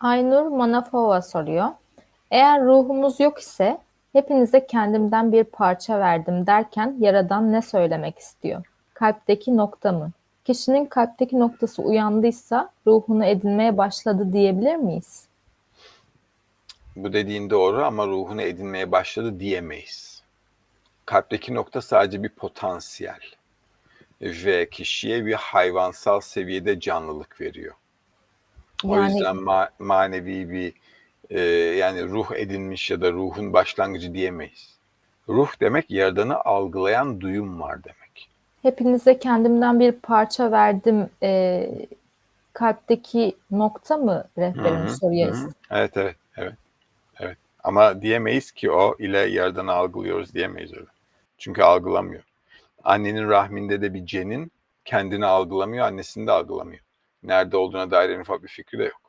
Aynur Manafova soruyor. Eğer ruhumuz yok ise hepinize kendimden bir parça verdim derken Yaradan ne söylemek istiyor? Kalpteki nokta mı? Kişinin kalpteki noktası uyandıysa ruhunu edinmeye başladı diyebilir miyiz? Bu dediğin doğru ama ruhunu edinmeye başladı diyemeyiz. Kalpteki nokta sadece bir potansiyel ve kişiye bir hayvansal seviyede canlılık veriyor. O Yani yüzden ma- manevi bir e, yani ruh edinmiş ya da ruhun başlangıcı diyemeyiz. Ruh demek yaradanı algılayan duyum var demek. hepinize kendimden bir parça verdim e, kalpteki nokta mı hı hı. Evet evet evet evet. Ama diyemeyiz ki o ile yaradanı algılıyoruz diyemeyiz öyle. Çünkü algılamıyor. Annenin rahminde de bir cenin kendini algılamıyor, annesini de algılamıyor. Nerede olduğuna dair en ufak bir fikri de yok.